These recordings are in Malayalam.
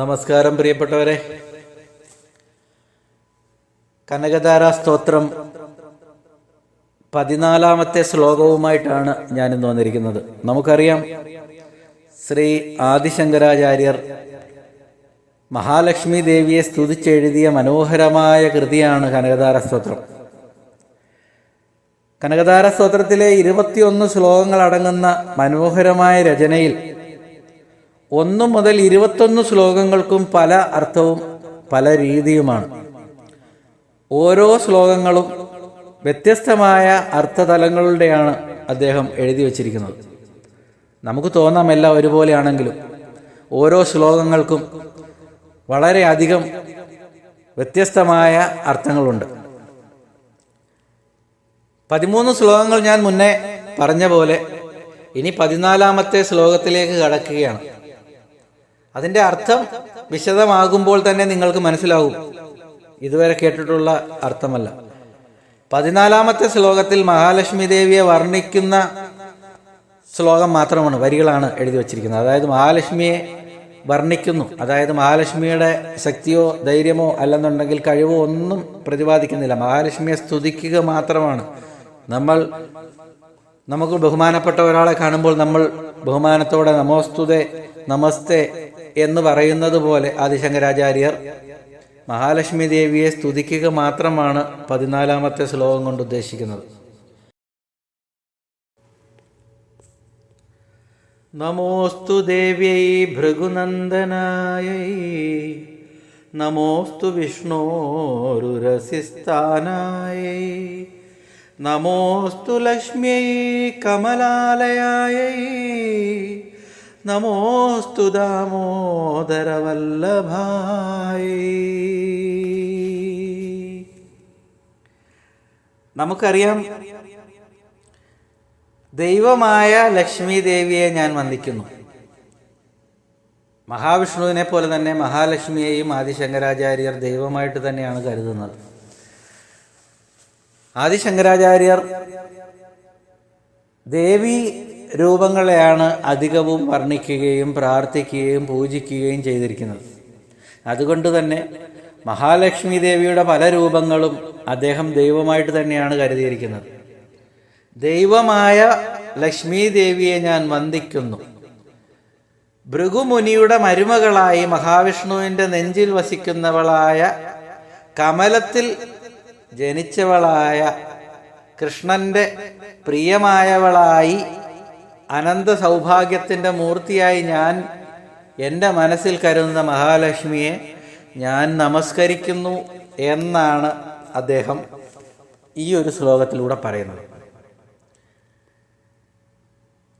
നമസ്കാരം പ്രിയപ്പെട്ടവരെ. കനകധാര സ്തോത്രം പതിനാലാമത്തെ ശ്ലോകവുമായിട്ടാണ് ഞാനിന്ന് വന്നിരിക്കുന്നത്. നമുക്കറിയാം ശ്രീ ആദിശങ്കരാചാര്യർ മഹാലക്ഷ്മി ദേവിയെ സ്തുതിച്ചെഴുതിയ മനോഹരമായ കൃതിയാണ് കനകധാര സ്തോത്രം. കനകധാര സ്തോത്രത്തിലെ ഇരുപത്തിയൊന്ന് ശ്ലോകങ്ങൾ അടങ്ങുന്ന മനോഹരമായ രചനയിൽ ഒന്ന് മുതൽ ഇരുപത്തൊന്ന് ശ്ലോകങ്ങൾക്കും പല അർത്ഥവും പല രീതിയുമാണ്. ഓരോ ശ്ലോകങ്ങളും വ്യത്യസ്തമായ അർത്ഥതലങ്ങളുടെയാണ് അദ്ദേഹം എഴുതി വച്ചിരിക്കുന്നത്. നമുക്ക് തോന്നാം എല്ലാം ഒരുപോലെയാണെങ്കിലും ഓരോ ശ്ലോകങ്ങൾക്കും വളരെയധികം വ്യത്യസ്തമായ അർത്ഥങ്ങളുണ്ട്. പതിമൂന്ന് ശ്ലോകങ്ങൾ ഞാൻ മുന്നേ പറഞ്ഞ പോലെ ഇനി പതിനാലാമത്തെ ശ്ലോകത്തിലേക്ക് കടക്കുകയാണ്. അതിന്റെ അർത്ഥം വിശദമാകുമ്പോൾ തന്നെ നിങ്ങൾക്ക് മനസ്സിലാവും. ഇതുവരെ കേട്ടിട്ടുള്ള അർത്ഥമല്ല. പതിനാലാമത്തെ ശ്ലോകത്തിൽ മഹാലക്ഷ്മി ദേവിയെ വർണിക്കുന്ന ശ്ലോകം മാത്രമാണ് വരികളാണ് എഴുതി വച്ചിരിക്കുന്നത്. അതായത് മഹാലക്ഷ്മിയെ വർണിക്കുന്നു. അതായത് മഹാലക്ഷ്മിയുടെ ശക്തിയോ ധൈര്യമോ അല്ലെന്നുണ്ടെങ്കിൽ കഴിവോ ഒന്നും പ്രതിപാദിക്കുന്നില്ല. മഹാലക്ഷ്മിയെ സ്തുതിക്കുക മാത്രമാണ്. നമ്മൾ നമുക്ക് ബഹുമാനപ്പെട്ട ഒരാളെ കാണുമ്പോൾ നമ്മൾ ബഹുമാനത്തോടെ നമോസ്തുതേ നമസ്തേ എന്ന് പറയുന്നത് പോലെ ആദിശങ്കരാചാര്യർ മഹാലക്ഷ്മി ദേവിയെ സ്തുതിക്കുക മാത്രമാണ് പതിനാലാമത്തെ ശ്ലോകം കൊണ്ട് ഉദ്ദേശിക്കുന്നത്. നമോസ്തു ദേവ്യൈ ഭൃഗുനന്ദനായൈ നമോസ്തു വിഷ്ണോരുരസിസ്ഥാനായൈ നമോസ്തു ലക്ഷ്മ്യൈ കമലാലയായൈ നമോസ്തു ദാമോദരവല്ലഭായി നമുക്കറിയാം ദൈവമായ ലക്ഷ്മി ദേവിയെ ഞാൻ വന്ദിക്കുന്നു. മഹാവിഷ്ണുവിനെ പോലെ തന്നെ മഹാലക്ഷ്മിയെയും ആദിശങ്കരാചാര്യർ ദൈവമായിട്ട് തന്നെയാണ് കരുതുന്നത്. ആദിശങ്കരാചാര്യർ ദേവി രൂപങ്ങളെയാണ് അധികവും വർണിക്കുകയും പ്രാർത്ഥിക്കുകയും പൂജിക്കുകയും ചെയ്തിരിക്കുന്നത്. അതുകൊണ്ട് തന്നെ മഹാലക്ഷ്മി ദേവിയുടെ പല രൂപങ്ങളും അദ്ദേഹം ദൈവമായിട്ട് തന്നെയാണ് കരുതിയിരിക്കുന്നത്. ദൈവമായ ലക്ഷ്മി ദേവിയെ ഞാൻ വന്ദിക്കുന്നു. ഭൃഗുമുനിയുടെ മരുമകളായി മഹാവിഷ്ണുവിന്റെ നെഞ്ചിൽ വസിക്കുന്നവളായ കമലത്തിൽ ജനിച്ചവളായ കൃഷ്ണന്റെ പ്രിയമായവളായി അനന്ത സൗഭാഗ്യത്തിന്റെ മൂർത്തിയായി ഞാൻ എന്റെ മനസ്സിൽ കരുതുന്ന മഹാലക്ഷ്മിയെ ഞാൻ നമസ്കരിക്കുന്നു എന്നാണ് അദ്ദേഹം ഈ ഒരു ശ്ലോകത്തിലൂടെ പറയുന്നത്.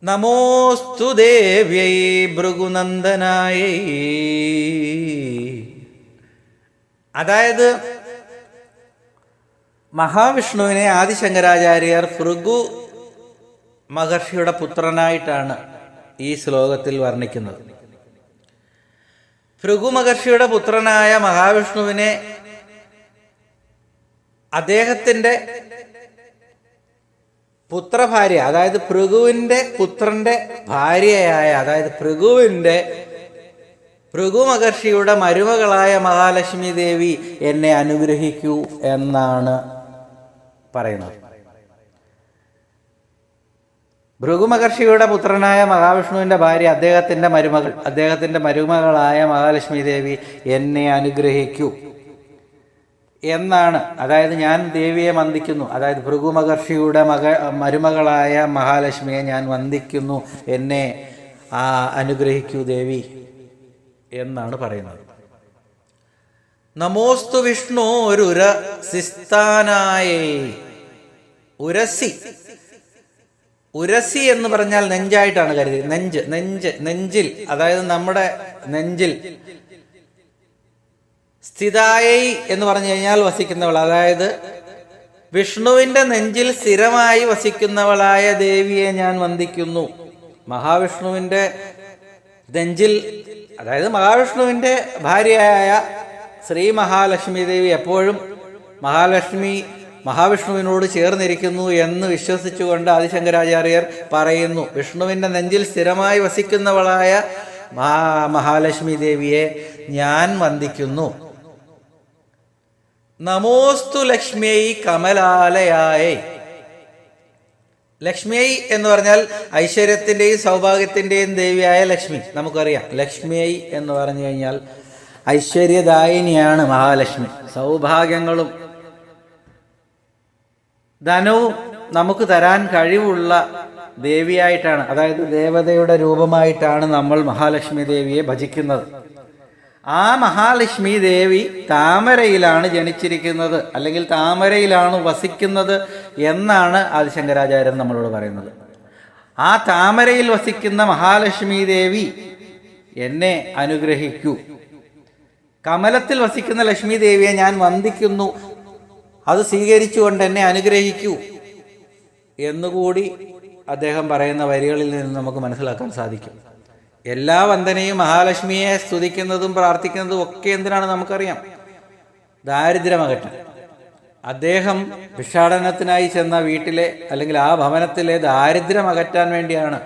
നമോസ്തു ദേവ്യൈ ഭൃഗുനന്ദനായൈ. അതായത് മഹാവിഷ്ണുവിനെ ആദിശങ്കരാചാര്യർ ഭൃഗു മഹർഷിയുടെ പുത്രനായിട്ടാണ് ഈ ശ്ലോകത്തിൽ വർണിക്കുന്നത്. ഭൃഗു മഹർഷിയുടെ പുത്രനായ മഹാവിഷ്ണുവിനെ അദ്ദേഹത്തിന്റെ പുത്രഭാര്യ അതായത് ഭൃഗുവിന്റെ പുത്രന്റെ ഭാര്യയായ അതായത് ഭൃഗുവിന്റെ ഭൃഗു മഹർഷിയുടെ മരുമകളായ മഹാലക്ഷ്മി ദേവി എന്നെ അനുഗ്രഹിക്കൂ എന്നാണ് പറയുന്നത്. ഭൃഗു മഹർഷിയുടെ പുത്രനായ മഹാവിഷ്ണുവിന്റെ ഭാര്യ അദ്ദേഹത്തിന്റെ മരുമകൾ അദ്ദേഹത്തിന്റെ മരുമകളായ മഹാലക്ഷ്മി ദേവി എന്നെ അനുഗ്രഹിക്കൂ എന്നാണ്. അതായത് ഞാൻ ദേവിയെ വന്ദിക്കുന്നു. അതായത് ഭൃഗു മഹർഷിയുടെ മക മരുമകളായ മഹാലക്ഷ്മിയെ ഞാൻ വന്ദിക്കുന്നു. എന്നെ ആ അനുഗ്രഹിക്കൂ ദേവി എന്നാണ് പറയുന്നത്. നമോസ്തു വിഷ്ണു ഒരു ഉരസിസ്ഥാനായേ ഉരസി. ഉരസി എന്ന് പറഞ്ഞാൽ നെഞ്ചായിട്ടാണ് കരുതി നെഞ്ച് നെഞ്ച് നെഞ്ചിൽ അതായത് നമ്മുടെ നെഞ്ചിൽ. സ്ഥിതായി എന്ന് പറഞ്ഞു കഴിഞ്ഞാൽ വസിക്കുന്നവൾ അതായത് വിഷ്ണുവിന്റെ നെഞ്ചിൽ സ്ഥിരമായി വസിക്കുന്നവളായ ദേവിയെ ഞാൻ വന്ദിക്കുന്നു. മഹാവിഷ്ണുവിന്റെ നെഞ്ചിൽ അതായത് മഹാവിഷ്ണുവിന്റെ ഭാര്യയായ ശ്രീ മഹാലക്ഷ്മി ദേവി എപ്പോഴും മഹാലക്ഷ്മി മഹാവിഷ്ണുവിനോട് ചേർന്നിരിക്കുന്നു എന്ന് വിശ്വസിച്ചുകൊണ്ട് ആദിശങ്കരാചാര്യർ പറയുന്നു. വിഷ്ണുവിന്റെ നെഞ്ചിൽ സ്ഥിരമായി വസിക്കുന്നവളായ മഹാ മഹാലക്ഷ്മി ദേവിയെ ഞാൻ വന്ദിക്കുന്നു. നമോസ്തു ലക്ഷ്മിയൈ കമലാലയായ. ലക്ഷ്മിയൈ എന്ന് പറഞ്ഞാൽ ഐശ്വര്യത്തിന്റെയും സൗഭാഗ്യത്തിന്റെയും ദേവിയായ ലക്ഷ്മി. നമുക്കറിയാം. ലക്ഷ്മിയൈ എന്ന് പറഞ്ഞു കഴിഞ്ഞാൽ ഐശ്വര്യദായിനിയാണ് മഹാലക്ഷ്മി. സൗഭാഗ്യങ്ങളും ധനവും നമുക്ക് തരാൻ കഴിവുള്ള ദേവിയായിട്ടാണ് അതായത് ദേവതയുടെ രൂപമായിട്ടാണ് നമ്മൾ മഹാലക്ഷ്മി ദേവിയെ ഭജിക്കുന്നത്. ആ മഹാലക്ഷ്മി ദേവി താമരയിലാണ് ജനിച്ചിരിക്കുന്നത് അല്ലെങ്കിൽ താമരയിലാണ് വസിക്കുന്നത് എന്നാണ് ആദിശങ്കരാചാര്യൻ നമ്മളോട് പറയുന്നത്. ആ താമരയിൽ വസിക്കുന്ന മഹാലക്ഷ്മി ദേവി എന്നെ അനുഗ്രഹിക്കൂ. കമലത്തിൽ വസിക്കുന്ന ലക്ഷ്മി ദേവിയെ ഞാൻ വന്ദിക്കുന്നു. അത് സ്വീകരിച്ചുകൊണ്ട് എന്നെ അനുഗ്രഹിക്കൂ എന്നുകൂടി അദ്ദേഹം പറയുന്ന വരികളിൽ നിന്ന് നമുക്ക് മനസ്സിലാക്കാൻ സാധിക്കും. എല്ലാ വന്ദനയും മഹാലക്ഷ്മിയെ സ്തുതിക്കുന്നതും പ്രാർത്ഥിക്കുന്നതും ഒക്കെ എന്തിനാണ് നമുക്കറിയാം? ദാരിദ്ര്യമകറ്റം. അദ്ദേഹം ഭിക്ഷാടനത്തിനായി ചെന്ന വീട്ടിലെ അല്ലെങ്കിൽ ആ ഭവനത്തിലെ ദാരിദ്ര്യം അകറ്റാൻ വേണ്ടിയാണ്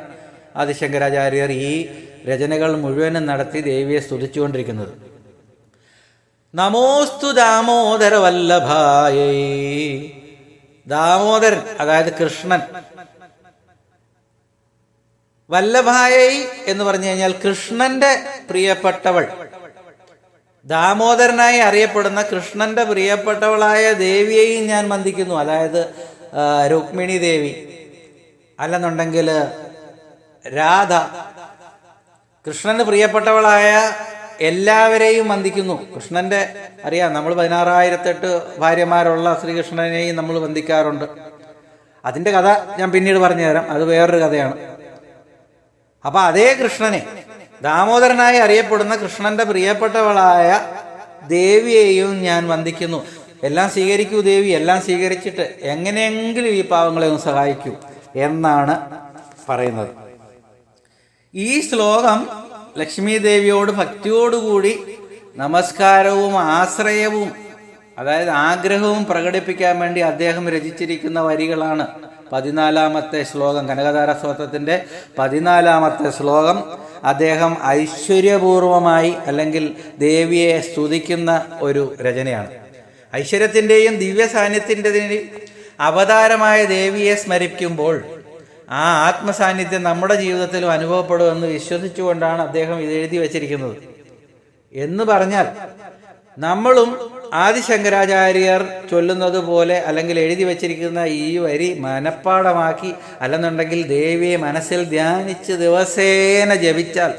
ആദിശങ്കരാചാര്യർ ഈ രചനകൾ മുഴുവനും നടത്തി ദേവിയെ സ്തുതിച്ചുകൊണ്ടിരിക്കുന്നത്. നമോസ്തു ദാമോദര വല്ലഭായേ ദാമോദരൻ അതായത് കൃഷ്ണൻ. വല്ലഭായൈ എന്ന് പറഞ്ഞു കഴിഞ്ഞാൽ കൃഷ്ണന്റെ പ്രിയപ്പെട്ടവൾ. ദാമോദരനായി അറിയപ്പെടുന്ന കൃഷ്ണന്റെ പ്രിയപ്പെട്ടവളായ ദേവിയെയും ഞാൻ വന്ദിക്കുന്നു. അതായത് രുക്മിണി ദേവി. അല്ലെന്നുണ്ടെങ്കിൽ രാധ. കൃഷ്ണന് പ്രിയപ്പെട്ടവളായ എല്ലാവരെയും വന്ദിക്കുന്നു. കൃഷ്ണന്റെ അറിയാം നമ്മൾ പതിനാറായിരത്തെട്ട് ഭാര്യമാരുള്ള ശ്രീകൃഷ്ണനെയും നമ്മൾ വന്ദിക്കാറുണ്ട്. അതിന്റെ കഥ ഞാൻ പിന്നീട് പറഞ്ഞുതരാം. അത് വേറൊരു കഥയാണ്. അപ്പൊ അതേ കൃഷ്ണനെ ദാമോദരനായി അറിയപ്പെടുന്ന കൃഷ്ണന്റെ പ്രിയപ്പെട്ടവളായ ദേവിയെയും ഞാൻ വന്ദിക്കുന്നു. എല്ലാം സ്വീകരിക്കൂ ദേവി എല്ലാം സ്വീകരിച്ചിട്ട് എങ്ങനെയെങ്കിലും ഈ പാവങ്ങളെ ഒന്ന് സഹായിക്കൂ എന്നാണ് പറയുന്നത്. ഈ ശ്ലോകം ലക്ഷ്മി ദേവിയോട് ഭക്തിയോടുകൂടി നമസ്കാരവും ആശ്രയവും അതായത് ആഗ്രഹവും പ്രകടിപ്പിക്കാൻ വേണ്ടി അദ്ദേഹം രചിച്ചിരിക്കുന്ന വരികളാണ് പതിനാലാമത്തെ ശ്ലോകം കനകധാര സ്വത്വത്തിന്റെ പതിനാലാമത്തെ ശ്ലോകം. അദ്ദേഹം ഐശ്വര്യപൂർവമായി അല്ലെങ്കിൽ ദേവിയെ സ്തുതിക്കുന്ന ഒരു രചനയാണ്. ഐശ്വര്യത്തിന്റെയും ദിവ്യ സാന്നിധ്യത്തിന്റെയും അവതാരമായ ദേവിയെ സ്മരിക്കുമ്പോൾ ആ ആത്മസാന്നിധ്യം നമ്മുടെ ജീവിതത്തിലും അനുഭവപ്പെടുമെന്ന് വിശ്വസിച്ചുകൊണ്ടാണ് അദ്ദേഹം ഇത് എഴുതി വച്ചിരിക്കുന്നത്. എന്ന് പറഞ്ഞാൽ നമ്മളും ആദിശങ്കരാചാര്യർ ചൊല്ലുന്നത് പോലെ അല്ലെങ്കിൽ എഴുതി വച്ചിരിക്കുന്ന ഈ വരി മനഃപ്പാടമാക്കി അല്ലെന്നുണ്ടെങ്കിൽ ദേവിയെ മനസ്സിൽ ധ്യാനിച്ച് ദിവസേന ജപിച്ചാൽ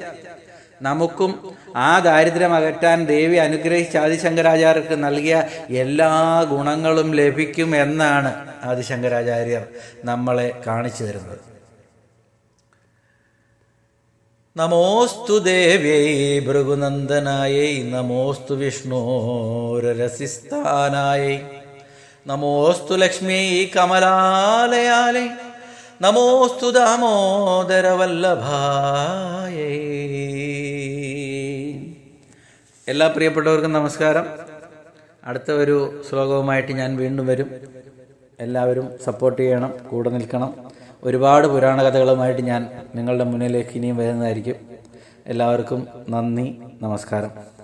നമുക്കും ആ ദാരിദ്ര്യം അകറ്റാൻ ദേവി അനുഗ്രഹിച്ച ആദിശങ്കരാചാര്യർക്ക് നൽകിയ എല്ലാ ഗുണങ്ങളും ലഭിക്കും എന്നാണ് ആദിശങ്കരാചാര്യർ നമ്മളെ കാണിച്ചു തരുന്നത്. നമോസ്തു ദേവ്യൈ ഭൃഗുനന്ദനായൈ നമോസ്തു വിഷ്ണോരസിസ്ഥാനായൈ നമോസ്തു ലക്ഷ്മീ കമലാലയാലൈ നമോസ്തു ദാമോദരവല്ലഭായൈ. എല്ലാ പ്രിയപ്പെട്ടവർക്കും നമസ്കാരം. അടുത്ത ഒരു ശ്ലോകവുമായിട്ട് ഞാൻ വീണ്ടും വരും. എല്ലാവരും സപ്പോർട്ട് ചെയ്യണം കൂടെ നിൽക്കണം. ഒരുപാട് പുരാണ കഥകളുമായിട്ട് ഞാൻ നിങ്ങളുടെ മുന്നിലേക്ക് ഇനിയും വരുന്നതായിരിക്കും. എല്ലാവർക്കും നന്ദി നമസ്കാരം.